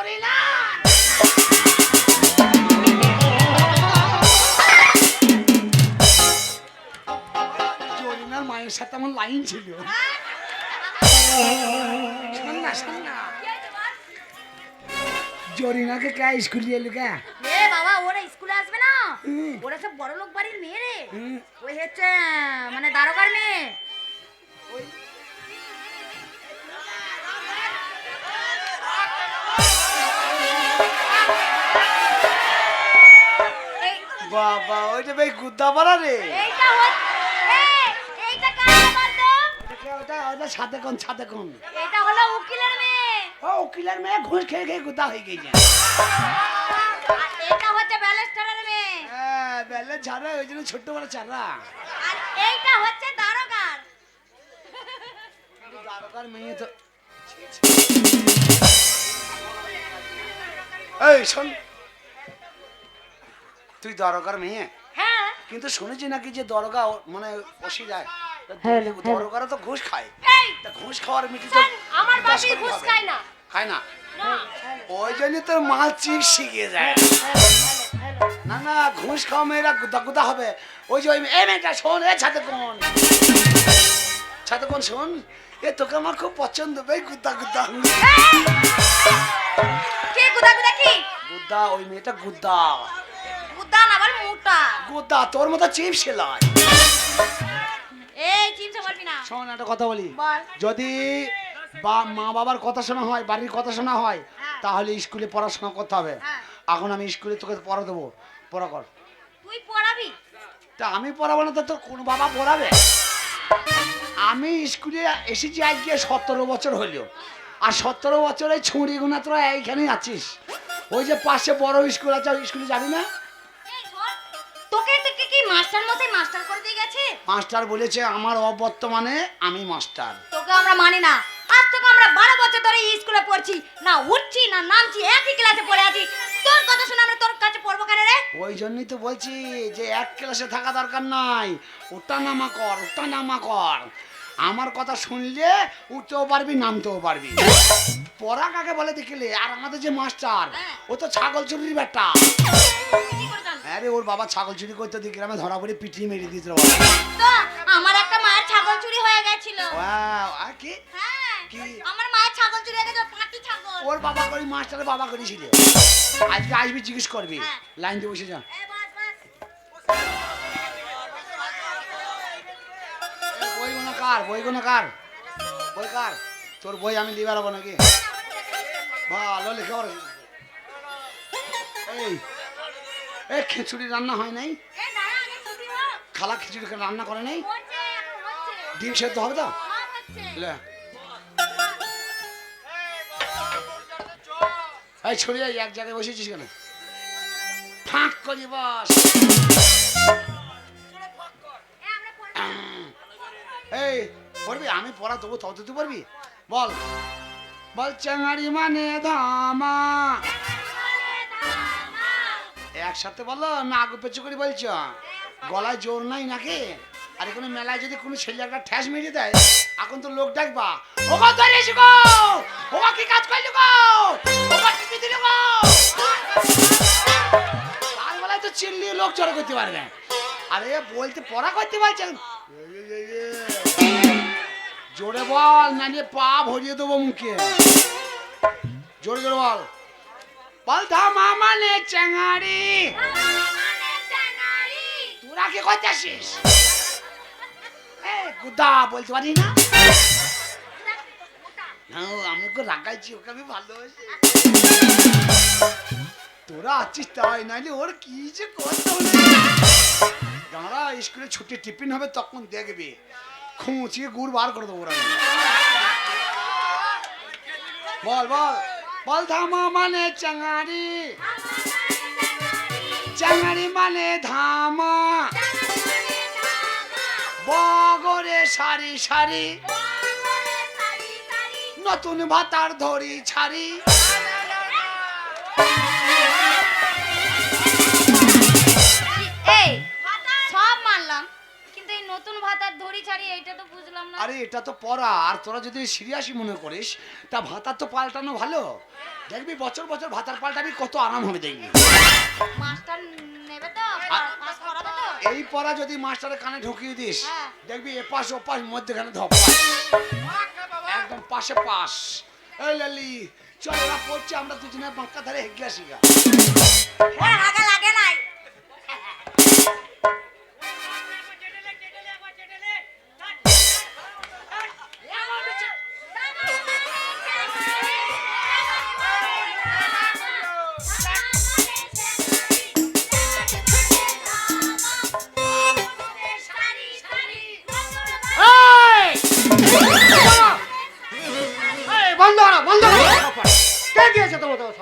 জরিনা জরিনার মায়ের সাথে আমার লাইন ছিল। শোন না শোন না। জরিনাকে কে স্কুল দিয়ে এলো কে? এ বাবা ওরা স্কুলে আসবে না? ওরা সব বড় লোক বাড়ির মেয়ে রে। ওই হচ্ছে মানে দারোগার মেয়ে। বাবা ওইটা ভাই গুদ্দা পাড়া রে। এইটা এইটা কার বলতো ওটা ওটা সাথে কোন সাথে কোন এটা হলো উকিলের মেয়ে। ও উকিলের মেয়ে ঘুষ খেয়ে খেয়ে গুদ্দা হয়ে গেছে। এটা হচ্ছে ব্যালেস্টারের মেয়ে। হ্যাঁ বেলে ছাড়া ওই জন্য ছোট্ট বড় চারা আর এইটা হচ্ছে দারোগার। দারোগার মেয়ে তো এই শোন। তুই দরকার মেয়ে হ্যাঁ। কিন্তু শুনেছি নাকি যে দরগা মানে বসে যায়। তা হ্যাঁ, দরগারা তো ঘুষ খায়। তা ঘুষ খাওয়ার মিটি তো আমার বাপি ঘুষ খায় না। খায় না? ওই জন্য তোর মা চিপ শিখে যায়। না না ঘুষ খাওয়া মেয়েরা গুদা গুদা হবে। ওই যে ওই এই মেয়েটা শোন এ ছাতে কোন ছাতে কোন শোন এ তোকে আমার খুব পছন্দ ভাই গুদ্দা গুদ্দা কে গুদা গুদা কি? গুদ্দা ওই মেয়েটা গুদ্দা গুদা। বল মোটা। গুদ্দা তোর মতো চিপ সেলাই। এই না। শোন একটা কথা বলি। বল। যদি বা মা বাবার কথা শোনা হয় বাড়ির কথা শোনা হয় হ্যাঁ। তাহলে স্কুলে পড়াশোনা করতে হবে। হ্যাঁ। এখন আমি স্কুলে তোকে পড়া দেবো। পড়া কর। তুই পড়াবি? তা আমি পড়াবো না তো তোর কোন বাবা পড়াবে? আমি স্কুলে এসেছি আজকে সতেরো বছর হইল আর সতেরো বছরে ছুঁড়ি গুনা তোরা এইখানেই আছিস। ওই যে পাশে বড় স্কুল আছে ওই স্কুলে যাবি না? মাস্টার বলেছে আমার অবর্তমানে আমি মাস্টার। তোকে আমরা মানি না। আজ তোকে আমরা বারো বছর ধরে এই স্কুলে পড়ছি। না উঠছি না নামছি একই ক্লাসে পড়ে আছি। তোর কথা শুনে আমরা তোর কাছে পড়ব কেন রে? ওই জন্যই তো বলছি যে এক ক্লাসে থাকা দরকার নাই। ওটা নামা কর ওটা নামা কর। আমার কথা শুনলে উঠতেও পারবি নামতেও পারবি। পড়া কাকে বলে দেখলে? আর আমাদের যে মাস্টার ও তো ছাগল চুরির জানবি? আরে ওর বাবা ছাগল চুরি করতে দিকে গ্রামে ধরা পড়ে পিটিয়ে মেরে দিয়েছিল। তো আমার একটা মায়ের ছাগল চুরি হয়ে গেছিল। আর কি? হ্যাঁ কি? আমার মায়ের ছাগল চুরি হয়ে ছাগল। ওর বাবা করি মাস্টারের বাবা করেছিল। আজকে আসবি জিজ্ঞেস করবি। হ্যাঁ। লাইন দিয়ে বসে যা। কার কার? বই কার? তোর বই আমি লিবার হব নাকি? ভালো লেখা। এই এই খিচুড়ি রান্না হয় নাই। এ খালা খিচুড়ি রান্না করে নাই? ডিম সেদ্ধ হবে তো? লে। এই ছড়ি এই এক জায়গায় বসেছিস কেন? ফাঁক করি বস। এ। এই পড়বি? আমি পড়া দেবো তত তুই পড়বি? বল। বল চাঙারি মানে ধামা। একসাথে বলো না আগু পেছু করে বলছ গলায় জোর নাই নাকি? আর কোনো মেলায় যদি কোনো ছেলে একটা ঠ্যাস মেরে দেয়, এখন তো লোক ডাকবা ও গো ধরে এসো গো! ও কি কাজ করলি গো? ও গো টিপি দিলি গো? বেলায় তো চিল্লিয়ে লোক জড়ো করতে পারবে আরে, বলতে পড়া করতে পারছেন জোরে বল, না নিয়ে পা ভরিয়ে দেবো মুখে। জোরে জোরে বল। বল ধামা মানে চেঙারি তোরা কি করতেছিস? এ, গুদা বলতে পারি না? না, ও, আমি ওকে রাগাইছি ওকে আমি ভালোবাসি। তোরা আছিস তাই নাইলে ওর কি যে করতে? দাঁড়া স্কুলে ছুটি টিফিন হবে তখন দেখবি। খুঁচিয়ে গুড় বার করে দেবো ওরা। বল বল। বল ধামা মানে চাঙারি চাঙারি মানে ধামা। বগরে সারি সারি। নতুন ভাতার ধরি ছাড়ি। নতুন ভাতার ধরি ছাড়ি এইটা তো বুঝলাম না। আরে এটা তো পড়া। আর তোরা যদি সিরিয়াসই মনে করিস তা ভাতার তো পাল্টানো ভালো। দেখবি বছর বছর ভাতার পাল্টাবি কত আরাম হবে দেখবি। মাস্টার নেবে তো? পাস করাবে তো? এই পড়া যদি মাস্টারের কানে ঢুকিয়ে দিস হ্যাঁ। দেখবি এপাশ ওপাশ মধ্যেখানে ধপ একদম পাশে পাশ এই লালি চল এরা পড়ছে আমরা দুজনে বাঁকা ধারে হেগে আসি গা। ওর হাগা লাগে নাই। বন্ধ করো বন্ধ করো। কে দিয়েছে তোমার তোমার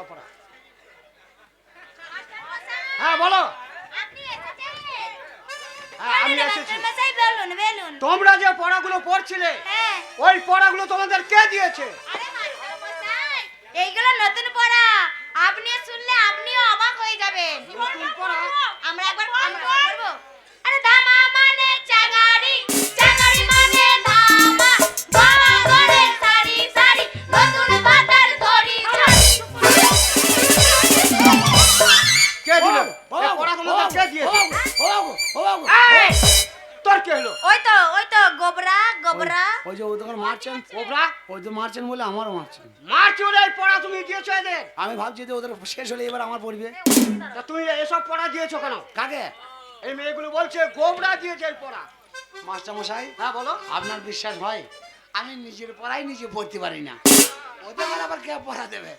হ্যাঁ বলো। হ্যাঁ আমি এসেছি। তোমরা যে পড়াগুলো পড়ছিলে হ্যাঁ। ওই পড়াগুলো তোমাদের কে দিয়েছে? এইগুলো নতুন পড়া। আপনি শুনলে আপনিও অবাক হয়ে যাবেন। আমরা একবার আমরা পড়ব। আরে দামা মানে চাগারি। কে দিয়েছে! তোর কে হলো? ওই তো ওই তো গোবরা গোবরা। ওই যে ও তখন মারছেন। কোবরা ওই তো মারছেন বলে আমারও মারছেন। মার চলে এই পড়া তুমি দিয়েছ এদের? আমি ভাবছি যে ওদের শেষ হলে এবার আমার পড়বে। তা তুমি এসব পড়া দিয়েছ কেন? কাকে? এই মেয়েগুলো বলছে গোবরা দিয়েছে এই পড়া। মাস্টার মশাই হ্যাঁ বলো। আপনার বিশ্বাস হয় আমি নিজের পড়াই নিজে পড়তে পারি না। ওদের আবার কে পড়া দেবে?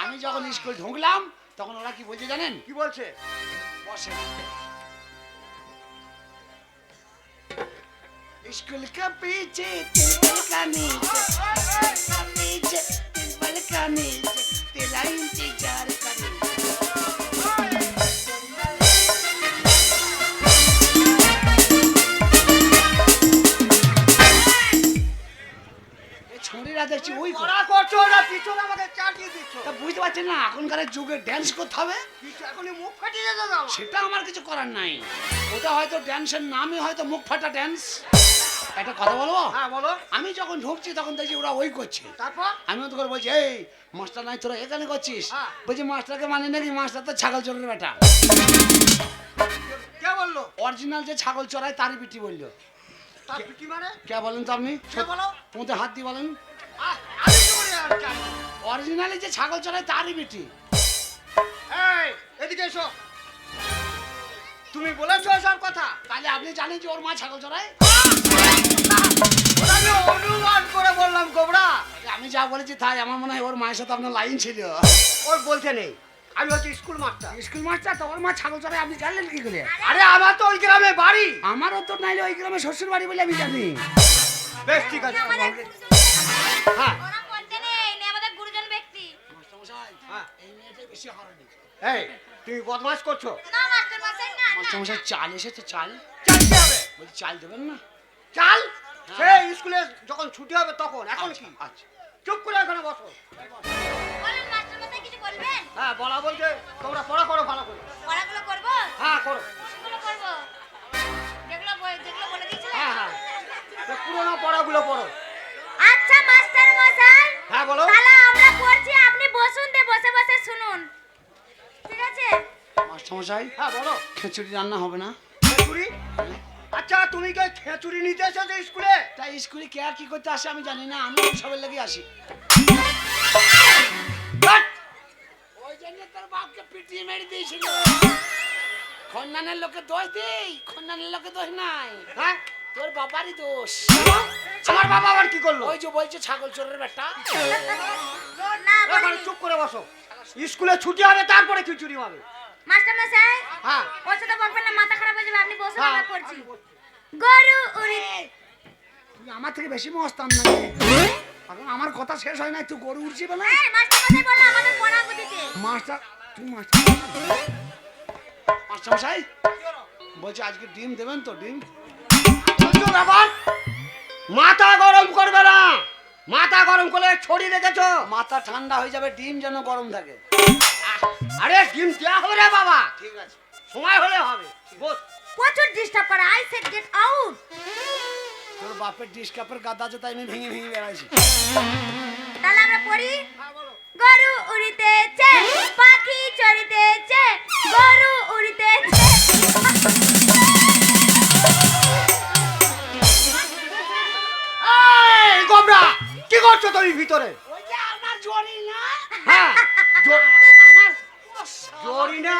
আমি যখন স্কুল ঢুকলাম তখন ওরা কি বলছে জানেন? কি বলছে? বসে स्कूल का पीछे टेबल का नीचे स्कूल का पीछे टेबल का नीचे तेरा इंतजार करूं ছড়িরা দেখছি ওই করে। করছ না পিছনে আমাকে চাটিয়ে দিচ্ছ। তা বুঝতে পারছেন না এখনকার যুগে ড্যান্স করতে হবে। এখনই মুখ ফাটিয়ে যেতে দাও। সেটা আমার কিছু করার নাই। ওটা হয়তো ড্যান্সের নামই হয়তো মুখ ফাটা ড্যান্স একটা কথা বলব? হ্যাঁ বলো। আমি যখন ঢুকছি তখন দেখছি ওরা ওই করছে। তারপর? আমি তো করে বলছি এই মাস্টার নাই তোরা এখানে করছিস? হ্যাঁ। বলছি মাস্টারকে মানে নাকি মাস্টার তো ছাগল চোরের বেটা। কে বলল? অরিজিনাল যে ছাগল চড়ায় তারই পিটি বলল। কে বলেন তো আপনি? হাত দিয়ে বলেন? অরিজিনালি যে ছাগল চড়ায় তারই এদিকে এসো। তুমি বলেছ সব কথা। তাহলে আপনি জানেন যে ওর মা ছাগল চড়ায়? আমি অনুমান করে বললাম গোবরা আমি যা বলেছি তাই আমার মনে হয় ওর মায়ের সাথে আপনার লাইন ছিল। ওর বলতে নেই। আমি হচ্ছে স্কুল মাস্টার স্কুল মাস্টার তো ওর মা ছাগল চড়ায় আপনি জানলেন কি করে? আরে আমার তো ওই গ্রামে বাড়ি। আমারও তো নাইলে ওই গ্রামে শ্বশুর বাড়ি বলে আমি জানি। বেশ ঠিক আছে। হ্যাঁ। ওরা বলতে নেই নে আমাদের গুরুজন ব্যক্তি। হ্যাঁ। এই মেয়েটা বেশি হারানি এই তুমি বদমাস করছ? মাস্টারমশাই চাল এসেছে চাল। হবে বলছি চাল দেবেন না? চাল? সে স্কুলে যখন ছুটি হবে তখন এখন কি? আচ্ছা চুপ করে এখানে বসো। বলবেন? হ্যাঁ বলা বলছে তোমরা পড়া করো ভালো করে। পড়াগুলো করব? হ্যাঁ করো। কোনগুলো করব? যেগুলো যেগুলো বলে দিয়েছিলেন হ্যাঁ হ্যাঁ। পুরোনো পড়াগুলো পড়ো। আচ্ছা মাস্টার মশাই। হ্যাঁ বলো। তাহলে আমরা পড়ছি আপনি বসুন দে বসে বসে শুনুন। ঠিক আছে? মাস্টারমশাই হ্যাঁ বলো। খিচুড়ি রান্না হবে না? খেচুড়ি? আচ্ছা তুমি কি খেচুড়ি নিতে এসেছ স্কুলে? তাই স্কুলে কে আর কি করতে আসে আমি জানি না আমি সবের লেগে আসি। জন্য তোর বাপকে পিটিয়ে মেরে দিয়েছিল। খন্ডানের লোকে দোষ দেই খন্ডানের লোকে দোষ নাই। হ্যাঁ? তোর বাবারই দোষ। আমার বাবা আবার কি করল? ওই যে বলছে ছাগল চোরের বেটা। না এখানে বলিনি। চুপ করে বসো। স্কুলে ছুটি হবে তারপরে খিচুড়ি হবে। মাস্টার মশাই হ্যাঁ। ওর সাথে বকবেন না মাথা খারাপ হয়ে যাবে আপনি বসুন হ্যাঁ। আমরা পড়ছি। গরু উড়ি তুই আমার থেকে বেশি মস্তান না আমার কথা শেষ হয় না তুই গরু উঠছি না এই মাস্টার বুঝিতে মাস্টার তুই মাস্টার মাস্টার মশাই বলছি আজকে ডিম দেবেন তো ডিম? ব্যাপার। মাথা গরম করবে না। মাথা গরম করলে ছড়ি রেখেছো। মাথা ঠান্ডা হয়ে যাবে ডিম যেন গরম থাকে। আরে ডিম দেওয়া হবে রে বাবা। ঠিক আছে। সময় হলে হবে। বস। প্রচুর ডিস্টার্ব করে আই সেড গেট আউট তোর বাপের ডিস কাপের গাদা আছে তাই আমি ভেঙে ভেঙে বেড়াইছি। তাহলে আমরা পড়ি? গরু উড়িতেছে পাখি চড়িতেছে গরু উড়িতেছে। এই গোবরা কি করছ তুমি ভিতরে? ওই যে আমার জরি না? হ্যাঁ জরি না?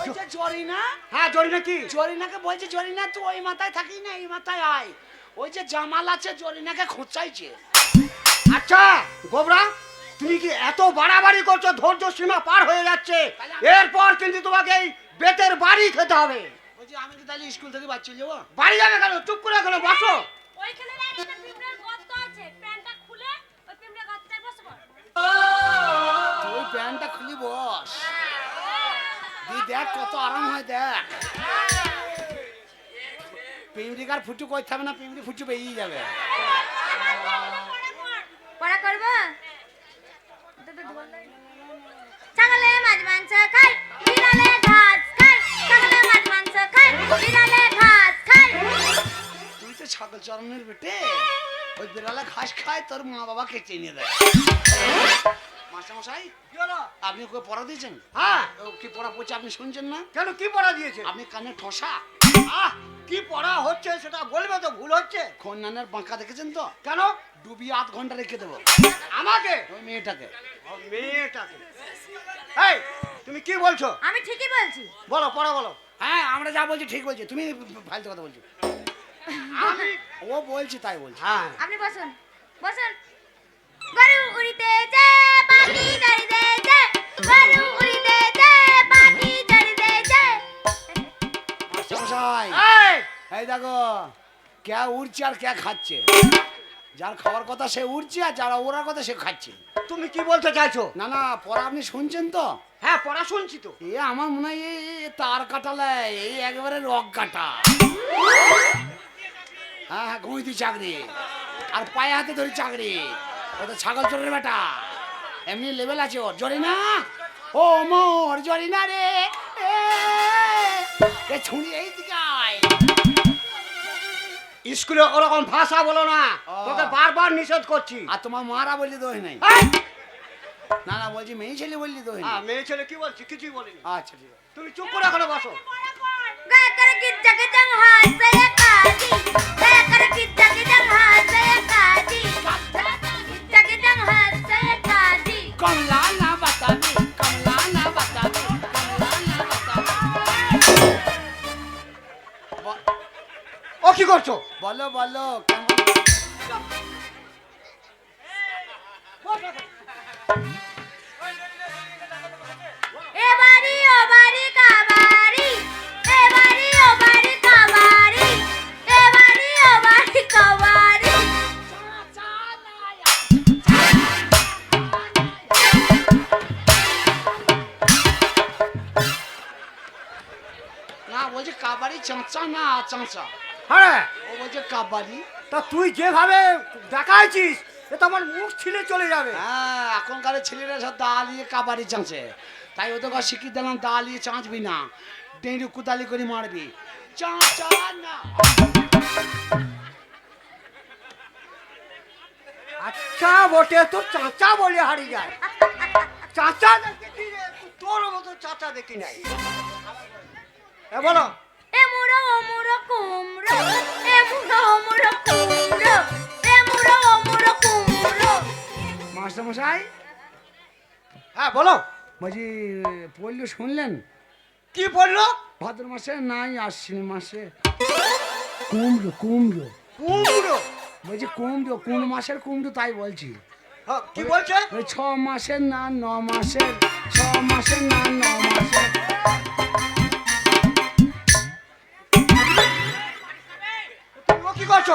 ওই যে জরি হ্যাঁ জরি কি? জরিনাকে বলছে জরিনা তুই ওই মাথায় থাকি না এই মাথায় আয়। ওই যে জামাল আছে জরিনাকে খোঁচাইছে আচ্ছা গোবরা তুমি কি এত বাড়াবাড়ি করছ? ধৈর্য সীমা পার হয়ে যাচ্ছে। এরপর কিন্তু তোমাকে এই বেতের বাড়ি খেতে হবে। বলছি আমি কি তাহলে স্কুল থেকে বাচ্চা যাব? বাড়ি যাবে কেন? চুপ করে এখানে বসো। ওইখানে একটা পিঁপড়ার গর্ত আছে। প্যান্টটা খুলে ওই পিঁপড়ার গর্তটায় বসে। পড় তুই প্যান্টটা খুলি বস। দি দেখ কত আরাম হয় দেখ। পিমড়িকার ফুটু করতে হবে না পিমড়ি ফুটু বেরিয়ে যাবে। পড়া করব? মাছ মাংস খায় বিড়ালে ঘাস খায় ছাগলে মাছ মাংস খায় বিড়ালে ঘাস খায় তুই তো ছাগল চরণের বেটে। ওই বিড়ালে ঘাস খায় তোর মা বাবাকে চিনিয়ে দেয়। মাস্টারমশাই কি হলো? আপনি ওকে পড়া দিয়েছেন? হ্যাঁ। ও কি পড়া পড়ছে আপনি শুনছেন না? কেন কি পড়া দিয়েছে? আপনি কানে ঠসা। আহ কি পড়া হচ্ছে সেটা বলবে তো ভুল হচ্ছে। খন্নানের বাঁকা দেখেছেন তো? কেন? ডুবিয়ে আধ ঘণ্টা রেখে দেবো। আমাকে? ওই মেয়েটাকে। মেয়েটাকে। এই তুমি কি বলছো? আমি ঠিকই বলছি। বলো পড়া বলো। হ্যাঁ আমরা যা বলছি ঠিক বলছি। তুমি ফালতু কথা বলছো। আমি ও বলছি তাই বলছি। হ্যাঁ। আপনি বসুন। বসুন। এই! এই দেখো কে উড়ছে আর কে খাচ্ছে? যার খাওয়ার কথা সে উড়ছে আর যারা ওড়ার কথা সে খাচ্ছে। তুমি কি বলতে চাইছো? না না পরে আপনি শুনছেন তো? হ্যাঁ পড়া শুনছি তো। এ আমার মনে হয় তার কাটালে এই একেবারে রক কাটা হ্যাঁ হ্যাঁ ঘুমিতি চাকরি। আর পায়ে হাতে ধরি চাকরি। ও তো ছাগল চোরের বেটা। এমনি লেভেল আছে ওর। জরি না ও মোর জরি না রে। এ, ছুঁড়ি এই দিকে আয়। স্কুলে ওরকম ভাষা বলো না ও। তোকে বারবার নিষেধ করছি। আর তোমার মারা বললি দোষ নাই! না না বলছি মেয়ে ছেলে বললি দোষ হ্যাঁ, নাই মেয়ে ছেলে কি বলছি? কিছুই বলিনি। আচ্ছা ঠিক আছে। তুমি চুপ করে এখানে বসো। গায় করে গিজ্জা গিজ্জাং হাসে কাজি। গায় করে গিজ্জা গিজ্জাং হাসে কমলা না বাতাবি কমলা না বাতাবি কমলা না বাতাবি ও কি করছ? বলো বলো কেমন? চাঁচা হ্যাঁ ও বলছে কাবাডি? তা তুই যেভাবে দেখাইছিস এ তো আমার মুখ ছিলে চলে যাবে। হ্যাঁ এখনকার ছেলেরা সব দাঁড়িয়ে কাবাডি চাঁচে তাই ওদের কাছে শিখিয়ে দিলাম দাঁড়িয়ে চাঁচবি না। ডেঁড়ু কুদালি করে মারবি। চাঁচা না। আচ্ছা বটে তোর চাচা বলে হারিয়ে যায়। চাচা দেখি তোর মতো চাচা দেখি নাই। এ বলো। মশাই? হ্যাঁ বলো। বলছি পড়লে শুনলেন? কি পড়ল? ভাদ্র মাসে নাই আশ্বিন মাসে। কুমড়ো কুমড়ো। কুমড়ো? বলছি কুমড়ো কোন মাসের কুমড়ো তাই বলছি। হ্যাঁ, কি বলছে? ওই ছ মাসের না ন মাসের ছ মাসের না ন মাসের। কি করছ?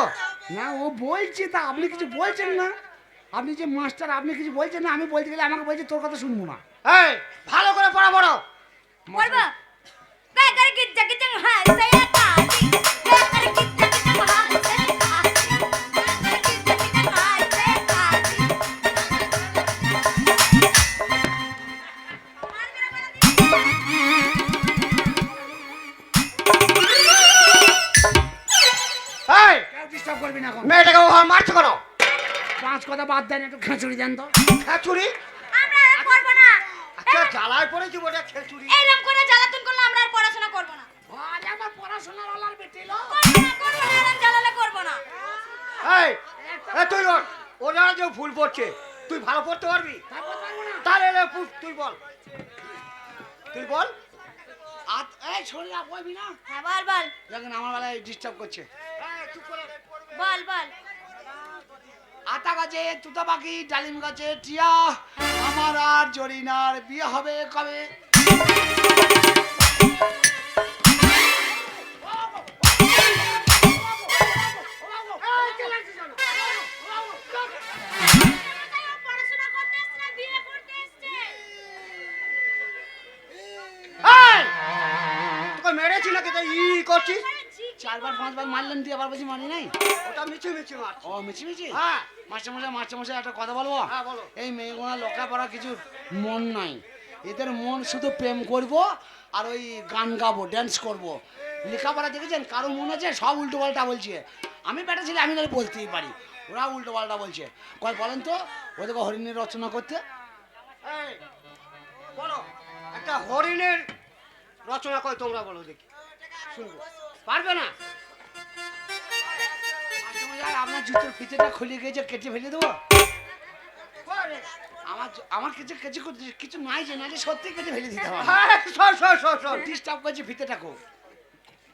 না ও বলছে তা আপনি কিছু বলছেন না? আপনি যে মাস্টার আপনি কিছু বলছেন না আমি বলতে গেলে আমাকে বলছে তোর কথা শুনব না। এই ভালো করে পড়া পড়ো বলব? গায় গিজ্জা গিজ্জাং হাসে কাজি গায় খেঁচুড়ি দেন তো। খেচুড়ি? আমরা আর করব না। আচ্ছা জ্বালায় পড়েছি বলে খেচুড়ি। এরকম করে জ্বালাতন করলে আমরা আর পড়াশোনা করব না। আরে আমার পড়াশোনার ওলার বেটি লো। করব না করব না এরকম জ্বালালে করব না। এই এ তুই ওঠ। ওরা যে ভুল পড়ছে। তুই ভালো পড়তে পারবি? না। তাহলে এলে তুই বল। তুই বল। আর এই শরীর বলবি না। হ্যাঁ বল বল। দেখেন আমার বেলায় ডিস্টার্ব করছে। এই, চুপ করে। বল বল। আতা গাছে তুতা পাখি ডালিম গাছে টিয়া আমার আর জরিনার বিয়ে হবে কবে? চারবার পাঁচবার মারলেন দিয়ে আবার বলছি মারি নাই? ওটা মিছি মিছি মার ও মিছি মিছি? হ্যাঁ। মাস্টারমশাই মাস্টারমশাই একটা কথা বলব? হ্যাঁ বলো। এই মেয়েগুলো লেখাপড়া কিছু মন নাই। এদের মন শুধু প্রেম করব আর ওই গান গাবো ড্যান্স করব। লেখাপড়া দেখেছেন? কারও মন আছে? সব উল্টো পাল্টা বলছে। আমি বেটা ছেলে আমি না বলতেই পারি। ওরা উল্টো পাল্টা বলছে। কয় বলেন তো ওদেরকে হরিণের রচনা করতে? বলো একটা হরিণের রচনা করে তোমরা বলো দেখি। শুনব। পারবে না। আপনার জুতোর ফিতেটা খুলে গিয়েছে কেটে ফেলে দেবো? আমার আমার কিছু কিছু কিছু নাই যে না যে সত্যি কেটে ফেলে দিতে হবে হ্যাঁ, শোন শোন শোন শোন। ডিস্টার্ব করছে ফিতেটা খুব।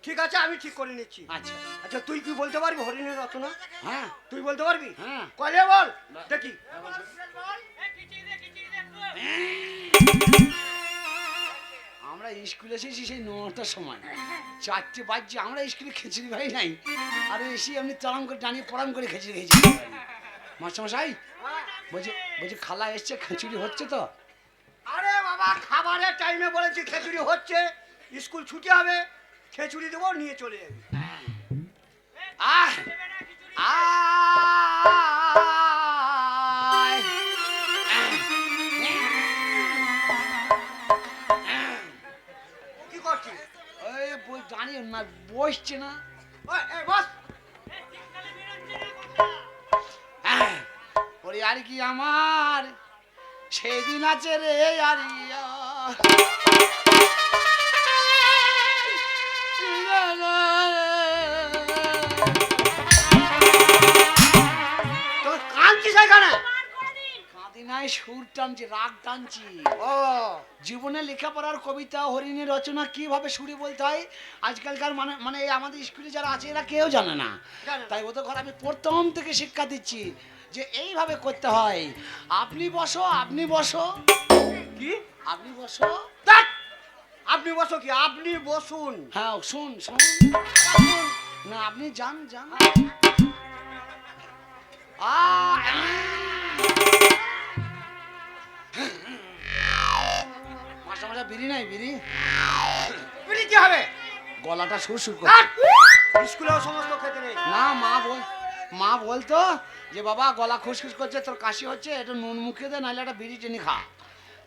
ঠিক আছে আমি ঠিক করে নিচ্ছি। আচ্ছা। আচ্ছা তুই কি বলতে পারবি হরিণের রচনা? হ্যাঁ। তুই বলতে পারবি? হ্যাঁ। কলে বল দেখি। আমরা স্কুলে এসেছি সেই নটার সময়। চারটে বাজছে আমরা স্কুলে খিচুড়ি ভাই নাই। আর এসে এমনি তাড়াম করে টানিয়ে পড়াম করে খিচুড়ি খেয়েছি। মাস্টারমশাই বলছি বলছি খালা এসছে খিচুড়ি হচ্ছে তো? আরে বাবা খাবারের টাইমে বলেছি খিচুড়ি হচ্ছে। স্কুল ছুটি হবে খিচুড়ি দেবো নিয়ে চলে যাবি। আহ! আয় বসছে না। আহ, ওরে আর কি আমার? সেদিন আছে রে আরিয়া। তোর কাঁদছিস এখানে? কাঁদি নাই সুর টানছি রাগ টানছি। ও। জীবনে লেখাপড়ার কবিতা হরিণের রচনা কীভাবে সুরে বলতে হয়? আজকালকার মানে মানে এই আমাদের স্কুলে যারা আছে এরা কেউ জানে না। জানে না। তাই ওদের ঘরে আমি প্রথম থেকে শিক্ষা দিচ্ছি যে এইভাবে করতে হয়। আপনি বসো আপনি বসো। কি? আপনি বসো। আপনি বসো কি? আপনি বসুন। হ্যাঁ শুন শুন। না আপনি যান যান। আ, মাসা মাসা বিড়ি নাই বিড়ি? বিড়ি কি হবে? গলাটা সুর সুর করে! স্কুলেও সমস্ত খেতে নেই। না মা বল মা বলতো যে বাবা গলা খুসখুস করছে তোর কাশি হচ্ছে একটু নুন মুখে দে নাহলে একটা বিড়ি টেনে খা।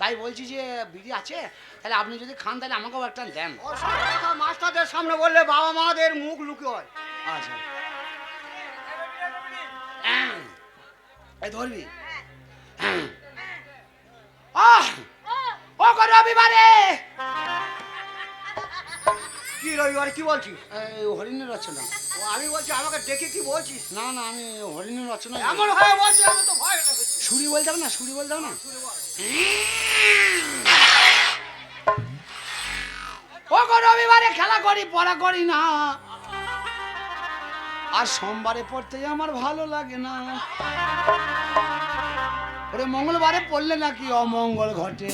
তাই বলছি যে বিড়ি আছে? তাহলে আপনি যদি খান তাহলে আমাকেও একটা দেন। মাস্টারদের সামনে বললে বাবা মাদের মুখ লুকি হয়। আচ্ছা। এই ধরবি? আহ! ও গো রবিবারে! কি রবিবার কি বলছিস? এই হরিণের রচনা। ও, আমি বলছি আমাকে ডেকে কি বলছিস? না না আমি হরিণের রচনা এমন হয়ে বলছিস আমি তো ভয় সুরি বলতে হবে না সুরি বলতে হবে না। ও গো রবিবারে খেলা করি পড়া করি না। আর সোমবারে পড়তে আমার ভালো লাগে না। ওরে মঙ্গলবারে পড়লে নাকি অমঙ্গল ঘটে।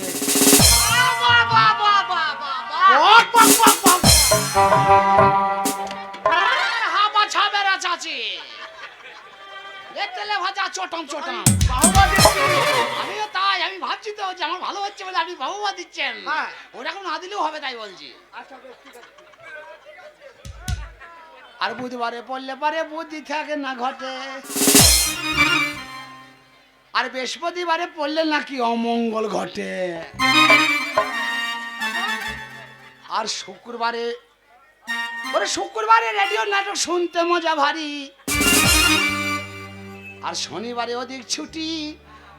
হাবা ছাবেরা চাচি ভাজা চটম চটম। আমিও তাই আমি ভাবছি তো যে আমার ভালো হচ্ছে বলে আপনি দিচ্ছেন। হ্যাঁ। ওরকম না দিলেও হবে তাই বলছি। আচ্ছা আর বুধবারে পড়লে পারে বুদ্ধি থাকে না ঘটে। আর বৃহস্পতিবারে পড়লে নাকি অমঙ্গল ঘটে। আর শুক্রবারে ওরে শুক্রবারে রেডিও নাটক শুনতে মজা ভারী। আর শনিবারে ওদিক ছুটি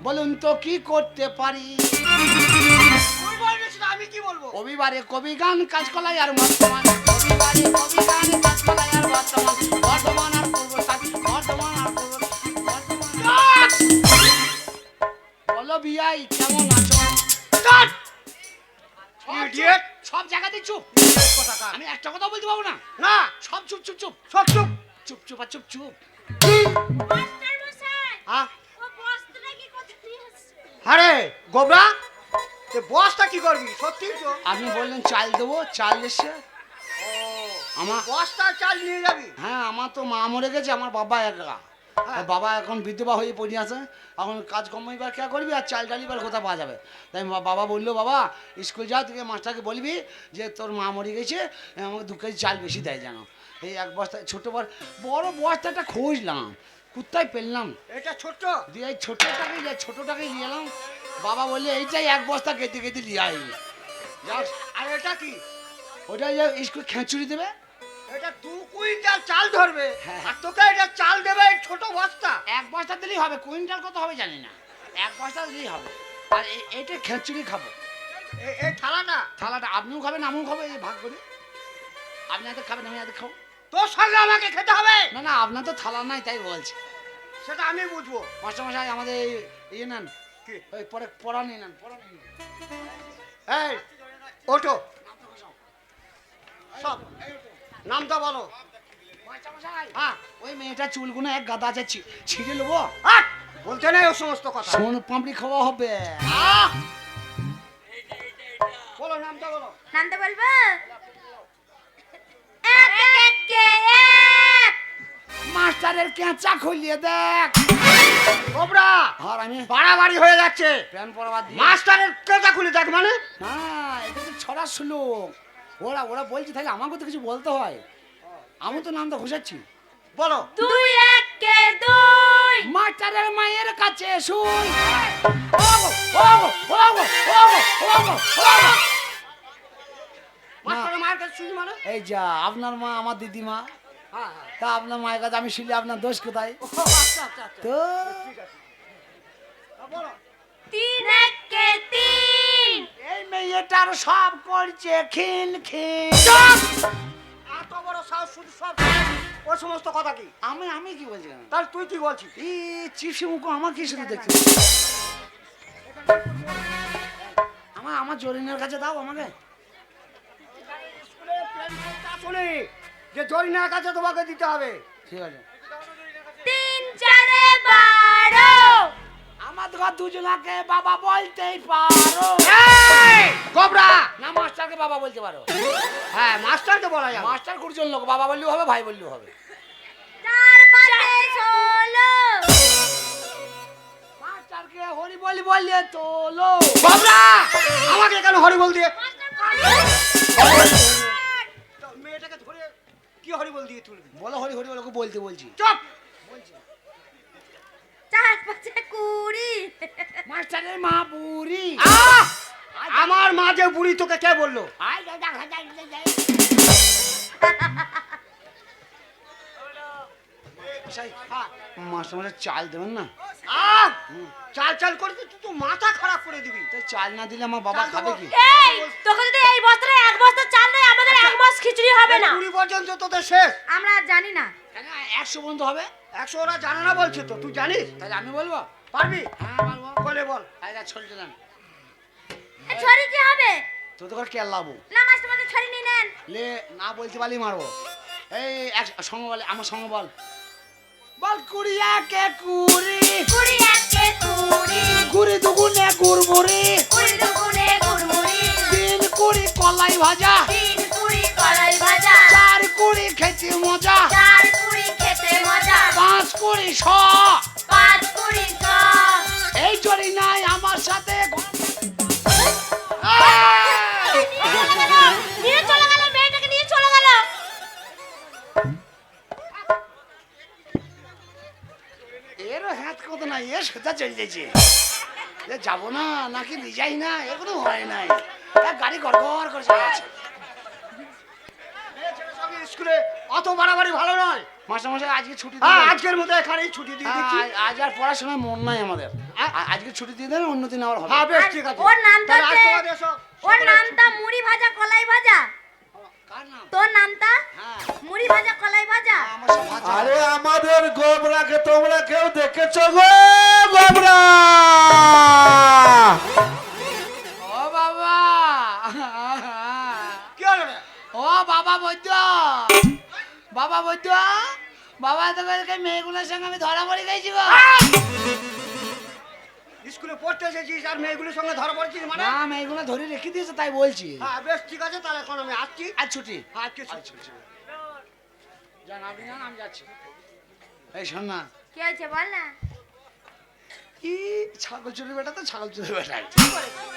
বলুন তো কি করতে পারি? আমি কি বলব? রবিবারে কবি গান কাজকলাই আর বর্তমান। রবিবারে কবি গান কাজকলাই আর বর্তমান। বর্তমান আর পূর্ব বর্তমান আর পূর্ব বর্তমান বিয়াই কেমন আছো Start! সব সব জায়গাতেই চুপ। আমি একটা কথা বলতে পারব না? না! সব চুপ চুপ চুপ। সব চুপ! চুপ চুপ আর চুপ চুপ। হ্যাঁ? আরে গোবরা! তে বসটা কি করবি? সত্যি তো। আপনি বললেন চাল দেবো চাল এসছে। আমার বস্তা চাল নিয়ে যাবি? হ্যাঁ আমার তো মা মরে গেছে আমার বাবা একা। বাবা এখন বিধবা হয়ে পড়ে আছে। এখন কাজ কমাইবার কে করবি? আর চাল ডাল এবার কোথা পাওয়া যাবে? তাই বাবা বলল বাবা স্কুল যা তুই মাস্টারকে বলবি যে তোর মা মরে গেছে আমাকে দু কেজি চাল বেশি দেয় জানো এই এক বস্তা ছোটো বড় বড় বস্তাটা খুঁজলাম কোথায় পেলাম? এটা ছোট্ট দিয়ে এই ছোটোটাকে ছোটোটাকে নিয়ে এলাম। বাবা বললে এইটাই এক বস্তা কেটে কেটে নিয়ে আসবি আর এটা কি? ওটাই যে স্কুল খেঁচুড়ি দেবে? এটা দু কুইন্টাল চাল ধরবে। হ্যাঁ। আর তোকে এটা চাল ছোট বস্তা। এক বস্তা দিলেই হবে কুইন্টাল কত হবে জানি না। এক বস্তা দিলেই হবে। আর এইটা খেচুড়ি খাব। এই থালাটা? থালাটা আপনিও খাবেন আমিও খাব এই ভাগ করে। আপনি এত খাবেন আমি এত খাব। তোর সঙ্গে আমাকে খেতে হবে? না না আপনার তো থালা নাই তাই বলছি। সেটা আমি বুঝব। মাস্টারমশাই আমাদের ইয়ে নেন। কি? ওই পরে পড়া নিয়ে নেন পড়া নিয়ে এই ওঠো। সব নামটা বলো। ওই মেয়েটা চুলগুলো এক গাদা আছে ছিঁড়ে নেব। বলতে নেই ও সমস্ত কথা। সোন পাপড়ি খাওয়া হবে। বলো নামটা বলো। নামতে বলব? এক এক কে এক। মাস্টারের কেঁচা খুলিয়ে দেখ। আর আমি বাড়াবাড়ি হয়ে যাচ্ছে। প্যান মাস্টারের কেটা খুলে দেখ মানে। না এটা তো ছড়া শ্লোক ওরা ওরা বলছে তাহলে আমাকে তো কিছু বলতে হয়। আমি তো নামটা ঘুষাচ্ছি বলো। দুই এক কে দুই। মাস্টারের মায়ের কাছে শুন ওগো, ওগো, ওগো, ওগো, ওগো, ওগো। মাস্টারের মায়ের কাছে মানে? এই যা আপনার মা আমার দিদিমা। হ্যাঁ হ্যাঁ। তা আপনার মায়ের কাছে আমি শুনলে আপনার দোষ কোথায়? ও, আচ্ছা আচ্ছা আচ্ছা। তো ঠিক আছে। বলো। তিন এক কে তিন। এই মেয়েটার সব করছে খিন খিন এত বড় সাহস শুধু সব ওই সমস্ত কথা কি? আমি আমি কি বলছি কেন? তাহলে তুই কি বলছিস? এই চিপসি মুখ আমাকে শুধু দেখতে আমার আমার জরিনের কাছে দাও আমাকে। স্কুলে প্ল্যান করতে আসলে যে জরিনার কাছে তোমাকে দিতে হবে। ঠিক আছে। ঘর দুজনাকে বাবা বলতেই পারো। গোবরা না মাস্টারকে বাবা বলতে পারো। হ্যাঁ মাস্টারকে বলা যাবে। মাস্টার গুরুজন লোক বাবা বললেও হবে ভাই বললেও হবে। মাস্টারকে হরি বলি বললে তোলো। গোবরা আমাকে কেন হরি বল দিয়ে? তো মেয়েটাকে ধরে কি হরি বল দিয়ে তুলবি? বলো হরি হরি বলো বলতে বলছি। চুপ! চার পাঁচে কুড়ি। মাস্টারের মা বুড়ি আহ! আমার মা যে বুড়ি তোকে কে বলল? আয় যা, যা, যা, যা, যা, যা। মাস্টার মশাই চাল দেবেন না? আহ! চাল চাল করে তুই তো মাথা খারাপ করে দিবি। তো চাল না দিলে আমার বাবা চাল খাবে দেবো। কি? এই তোকে যদি এই বস্তাটা এক বস্তা চাল দেয় আমাদের এক মাস খিচুড়ি হবে না। কুড়ি পর্যন্ত তোদের শেষ। আমরা আর জানি না। কেন একশো পর্যন্ত হবে? একশো ওরা জানে না বলছে তো তুই জানিস? তাহলে আমি বলব? পারবি? হ্যাঁ পারব বলে বল। আচ্ছা ছড়িয়ে দেন। ছড়ি কি হবে? তো তো করে কেল্লাবো না মাস্টার মাস্টার ছড়ি নিয়ে নেন। লে না বলতে পারলি মারবো। এই এক সঙ্গ বলে আমার সঙ্গ বল। বল কুড়ি একে কুড়ি। কুড়ি একে কুড়ি। কুড়ি দুগুনে গুড়মুড়ি। কুড়ি দুগুণে গুড়মুড়ি। তিন কুড়ি কলাই ভাজা। তিন কুড়ি কলাই ভাজা। চার কুড়ি খেতে মজা। চার কুড়ি শ পাঁচ কুড়ি ছ এই জরি নাই আমার সাথে। নিয়ে চলে গেল মেয়েটাকে নিয়ে চলে গেল। এরও হাত কত না এ সোজা চলে যাচ্ছে যাব না নাকি যাই না এগুলো হয় নাই। গাড়ি গড় গড় করে চলে স্কুলে অত বাড়াবাড়ি ভালো নয়। আজকে ছুটি হ্যাঁ আজকের মতো এখানেই ছুটি দিয়ে হ্যাঁ, দিচ্ছি। আজ- আজ আর পড়াশোনায় মন নাই আমাদের। হ্যাঁ? আজকে ছুটি দিয়ে দেন অন্য দিন আবার হবে। হ্যাঁ বেশ ঠিক আছে। ওর নামটা ওর নামটা মুড়ি ভাজা কলাই ভাজা। তোর নামটা? হ্যাঁ। মুড়ি ভাজা কলাই ভাজা। আরে আমাদের গোবরাকে তোমরা কেউ দেখেছ গো গোবরা? বৈদ্য বাবা তোকে মেয়েগুলোর সঙ্গে আমি ধরা পড়ে গেছি গো। স্কুলে পড়তে এসেছিস আর মেয়েগুলোর সঙ্গে ধরা পড়েছিস মানে? না মেয়েগুলো ধরে রেখে দিয়েছে তাই বলছি। হ্যাঁ বেশ ঠিক আছে তাহলে এখন আমি আসছি। আর ছুটি। হ্যাঁ আজকে ছুটি। জান আপনি জান আমি যাচ্ছি। এই শোন না। কি হয়েছে বল না। কি ছাগল চুরি বেটা তো ছাগল চুরি বেটা।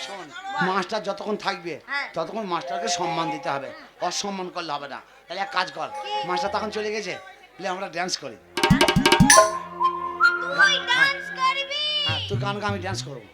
শোন মাস্টার যতক্ষণ থাকবে হ্যাঁ। ততক্ষণ মাস্টারকে সম্মান দিতে হবে। অসম্মান করলে হবে না। তাহলে এক কাজ কর। মাস্টার তখন চলে গেছে বলে আমরা ড্যান্স করি। তুই ডান্স করবি? হ্যাঁ তুই গান আমি ড্যান্স করব।